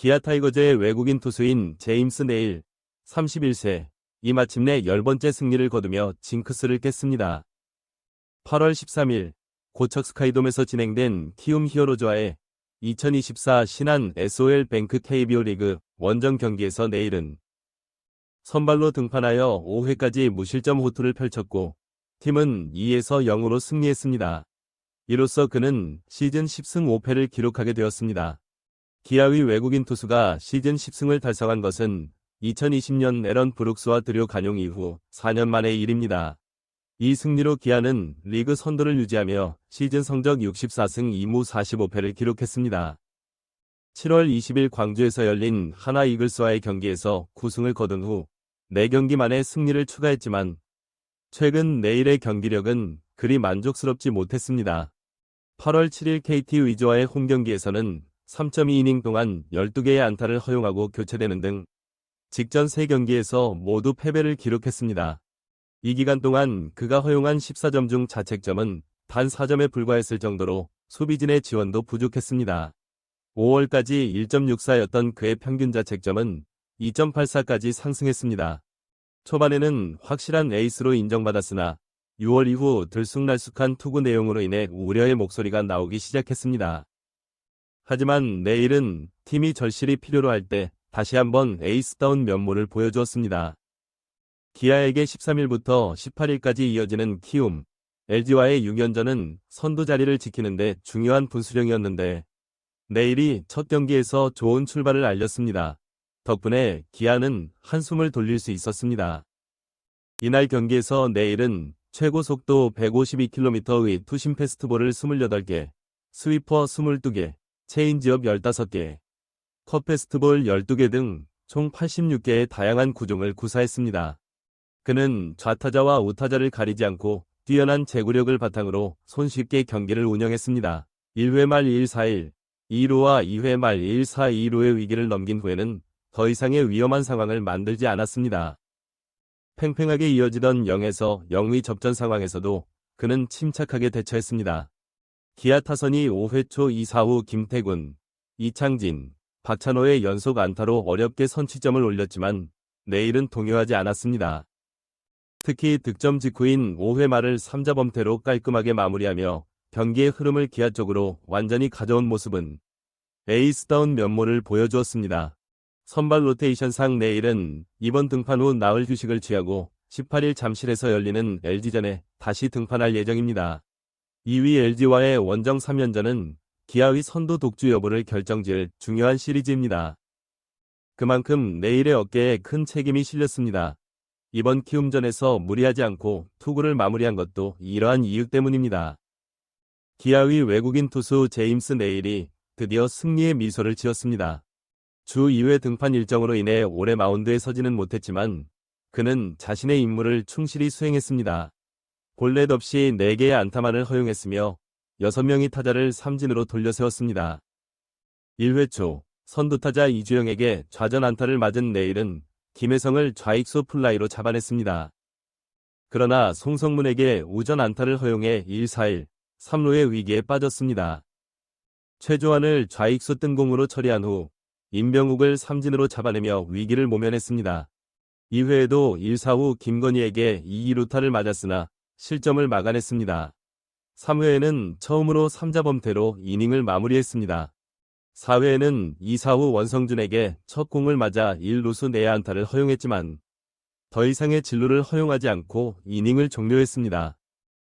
기아 타이거즈의 외국인 투수인 제임스 네일 31세 이 마침내 10번째 승리를 거두며 징크스를 깼습니다. 8월 13일 고척 스카이돔에서 진행된 키움 히어로즈와의 2024 신한 SOL 뱅크 KBO 리그 원정 경기에서 내일은 선발로 등판하여 5회까지 무실점 호투를 펼쳤고 팀은 2에서 0으로 승리했습니다. 이로써 그는 시즌 10승 5패를 기록하게 되었습니다. 기아의 외국인 투수가 시즌 10승을 달성한 것은 2020년 에런 브룩스와 드료 간용 이후 4년 만의 일입니다. 이 승리로 기아는 리그 선두를 유지하며 시즌 성적 64승 2무 45패를 기록했습니다. 7월 20일 광주에서 열린 하나 이글스와의 경기에서 9승을 거둔 후 4경기 만에 승리를 추가했지만 최근 내일의 경기력은 그리 만족스럽지 못했습니다. 8월 7일 KT 위즈와의 홈경기에서는 3.2이닝 동안 12개의 안타를 허용하고 교체되는 등 직전 3경기에서 모두 패배를 기록했습니다. 이 기간 동안 그가 허용한 14점 중 자책점은 단 4점에 불과했을 정도로 수비진의 지원도 부족했습니다. 5월까지 1.64였던 그의 평균 자책점은 2.84까지 상승했습니다. 초반에는 확실한 에이스로 인정받았으나 6월 이후 들쑥날쑥한 투구 내용으로 인해 우려의 목소리가 나오기 시작했습니다. 하지만 내일은 팀이 절실히 필요로 할 때 다시 한번 에이스다운 면모를 보여주었습니다. 기아에게 13일부터 18일까지 이어지는 키움, LG와의 6연전은 선두 자리를 지키는데 중요한 분수령이었는데 내일이 첫 경기에서 좋은 출발을 알렸습니다. 덕분에 기아는 한숨을 돌릴 수 있었습니다. 이날 경기에서 내일은 최고 속도 152km의 투심 패스트볼을 28개, 스위퍼 22개, 체인지업 15개, 컷 패스트볼 12개 등 총 86개의 다양한 구종을 구사했습니다. 그는 좌타자와 우타자를 가리지 않고 뛰어난 제구력을 바탕으로 손쉽게 경기를 운영했습니다. 1회 말 1-4-1, 2루와 2회 말 1-4-2루의 위기를 넘긴 후에는 더 이상의 위험한 상황을 만들지 않았습니다. 팽팽하게 이어지던 0에서 0위 접전 상황에서도 그는 침착하게 대처했습니다. 기아 타선이 5회 초 2사 후 김태군, 이창진, 박찬호의 연속 안타로 어렵게 선취점을 올렸지만 내일은 동요하지 않았습니다. 특히 득점 직후인 5회 말을 3자 범퇴로 깔끔하게 마무리하며 경기의 흐름을 기아 쪽으로 완전히 가져온 모습은 에이스다운 면모를 보여주었습니다. 선발 로테이션상 내일은 이번 등판 후 나흘 휴식을 취하고 18일 잠실에서 열리는 LG전에 다시 등판할 예정입니다. 2위 LG와의 원정 3연전은 기아의 선두 독주 여부를 결정질 중요한 시리즈입니다. 그만큼 내일의 어깨에 큰 책임이 실렸습니다. 이번 키움전에서 무리하지 않고 투구를 마무리한 것도 이러한 이유 때문입니다. 기아의 외국인 투수 제임스 네일이 드디어 승리의 미소를 지었습니다. 주 2회 등판 일정으로 인해 올해 마운드에 서지는 못했지만 그는 자신의 임무를 충실히 수행했습니다. 볼넷 없이 4개의 안타만을 허용했으며 6명의 타자를 삼진으로 돌려세웠습니다. 1회 초 선두타자 이주영에게 좌전 안타를 맞은 내일은 김혜성을 좌익수 플라이로 잡아냈습니다. 그러나 송성문에게 우전 안타를 허용해 1-4-1, 3루의 위기에 빠졌습니다. 최조환을 좌익수 뜬공으로 처리한 후 임병욱을 삼진으로 잡아내며 위기를 모면했습니다. 2회에도 1-4 후 김건희에게 2-2루타를 맞았으나 실점을 막아냈습니다. 3회에는 처음으로 3자 범퇴로 이닝을 마무리했습니다. 4회에는 2사 후 원성준에게 첫 공을 맞아 1루수 내야 안타를 허용했지만 더 이상의 진루를 허용하지 않고 이닝을 종료했습니다.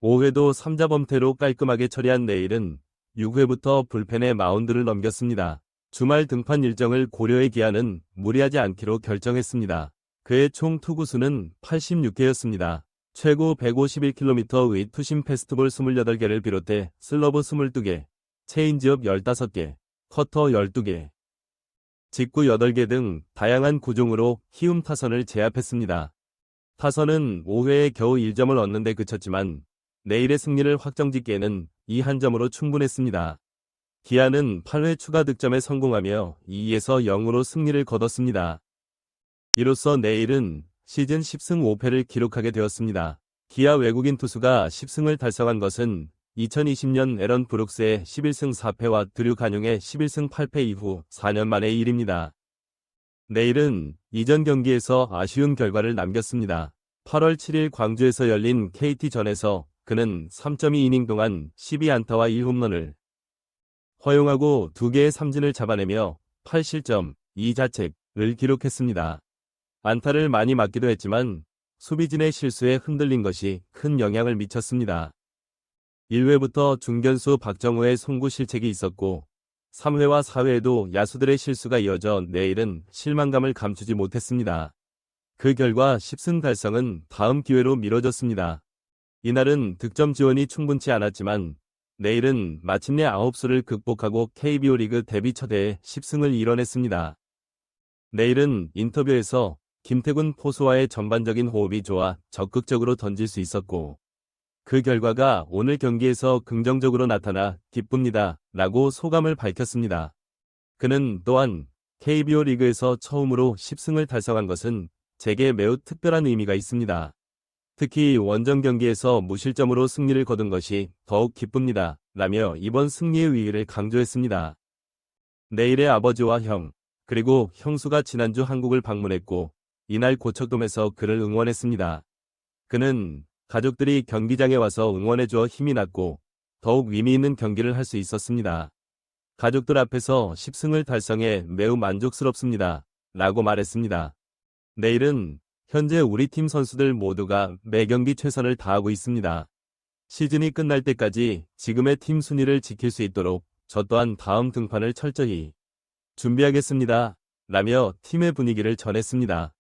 5회도 3자 범퇴로 깔끔하게 처리한 내일은 6회부터 불펜에 마운드를 넘겼습니다. 주말 등판 일정을 고려해 기아는 무리하지 않기로 결정했습니다. 그의 총 투구수는 86개였습니다. 최고 151km의 투심 패스트볼 28개를 비롯해 슬러브 22개, 체인지업 15개, 커터 12개, 직구 8개 등 다양한 구종으로 키움 타선을 제압했습니다. 타선은 5회에 겨우 1점을 얻는 데 그쳤지만 내일의 승리를 확정짓기에는 이 한 점으로 충분했습니다. 기아는 8회 추가 득점에 성공하며 2에서 0으로 승리를 거뒀습니다. 이로써 내일은 시즌 10승 5패를 기록하게 되었습니다. 기아 외국인 투수가 10승을 달성한 것은 2020년 에런 브룩스의 11승 4패와 드류 간용의 11승 8패 이후 4년 만의 일입니다. 내일은 이전 경기에서 아쉬운 결과를 남겼습니다. 8월 7일 광주에서 열린 KT전에서 그는 3.2이닝 동안 12안타와 1홈런을 허용하고 2개의 삼진을 잡아내며 8실점, 2자책을 기록했습니다. 안타를 많이 맞기도 했지만 수비진의 실수에 흔들린 것이 큰 영향을 미쳤습니다. 1회부터 중견수 박정우의 송구 실책이 있었고 3회와 4회에도 야수들의 실수가 이어져 내일은 실망감을 감추지 못했습니다. 그 결과 10승 달성은 다음 기회로 미뤄졌습니다. 이날은 득점 지원이 충분치 않았지만 내일은 마침내 9수를 극복하고 KBO 리그 데뷔 첫 해에 10승을 이뤄냈습니다. 내일은 인터뷰에서 김태군 포수와의 전반적인 호흡이 좋아 적극적으로 던질 수 있었고 그 결과가 오늘 경기에서 긍정적으로 나타나 기쁩니다. 라고 소감을 밝혔습니다. 그는 또한 KBO 리그에서 처음으로 10승을 달성한 것은 제게 매우 특별한 의미가 있습니다. 특히 원정 경기에서 무실점으로 승리를 거둔 것이 더욱 기쁩니다. 라며 이번 승리의 의의를 강조했습니다. 내일의 아버지와 형, 그리고 형수가 지난주 한국을 방문했고 이날 고척돔에서 그를 응원했습니다. 그는 가족들이 경기장에 와서 응원해줘 힘이 났고 더욱 의미 있는 경기를 할 수 있었습니다. 가족들 앞에서 10승을 달성해 매우 만족스럽습니다. 라고 말했습니다. 내일은 현재 우리 팀 선수들 모두가 매 경기 최선을 다하고 있습니다. 시즌이 끝날 때까지 지금의 팀 순위를 지킬 수 있도록 저 또한 다음 등판을 철저히 준비하겠습니다. 라며 팀의 분위기를 전했습니다.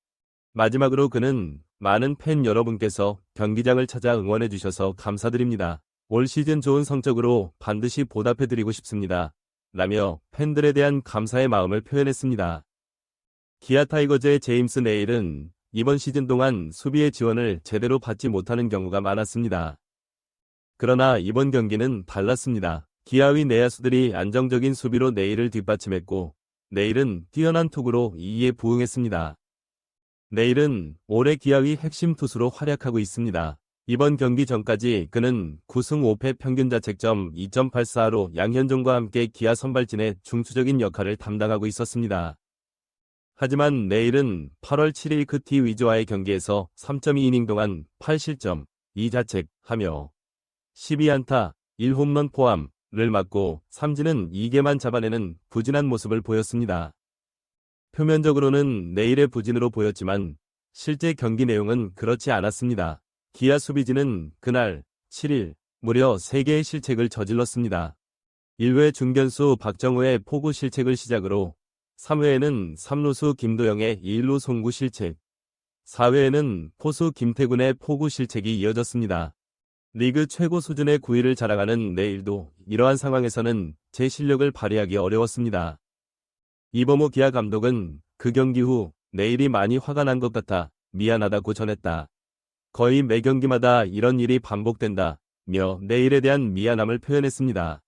마지막으로 그는 많은 팬 여러분께서 경기장을 찾아 응원해 주셔서 감사드립니다. 올 시즌 좋은 성적으로 반드시 보답해 드리고 싶습니다. 라며 팬들에 대한 감사의 마음을 표현했습니다. 기아 타이거즈의 제임스 네일은 이번 시즌 동안 수비의 지원을 제대로 받지 못하는 경우가 많았습니다. 그러나 이번 경기는 달랐습니다. 기아의 내야수들이 안정적인 수비로 네일을 뒷받침했고 네일은 뛰어난 투구로 이에 부응했습니다. 내일은 올해 기아의 핵심 투수로 활약하고 있습니다. 이번 경기 전까지 그는 9승 5패 평균 자책점 2.84로 양현종과 함께 기아 선발진의 중추적인 역할을 담당하고 있었습니다. 하지만 내일은 8월 7일 그티 위즈와의 경기에서 3.2이닝 동안 8실점 2자책 하며 12안타 1홈런 포함을 맞고 삼진은 2개만 잡아내는 부진한 모습을 보였습니다. 표면적으로는 내일의 부진으로 보였지만 실제 경기 내용은 그렇지 않았습니다. 기아 수비진은 그날 7일 무려 3개의 실책을 저질렀습니다. 1회 중견수 박정우의 포구 실책을 시작으로 3회에는 3루수 김도영의 1루 송구 실책, 4회에는 포수 김태군의 포구 실책이 이어졌습니다. 리그 최고 수준의 구위를 자랑하는 내일도 이러한 상황에서는 제 실력을 발휘하기 어려웠습니다. 이범호 기아 감독은 그 경기 후 내일이 많이 화가 난 것 같아 미안하다고 전했다. 거의 매 경기마다 이런 일이 반복된다. 며 내일에 대한 미안함을 표현했습니다.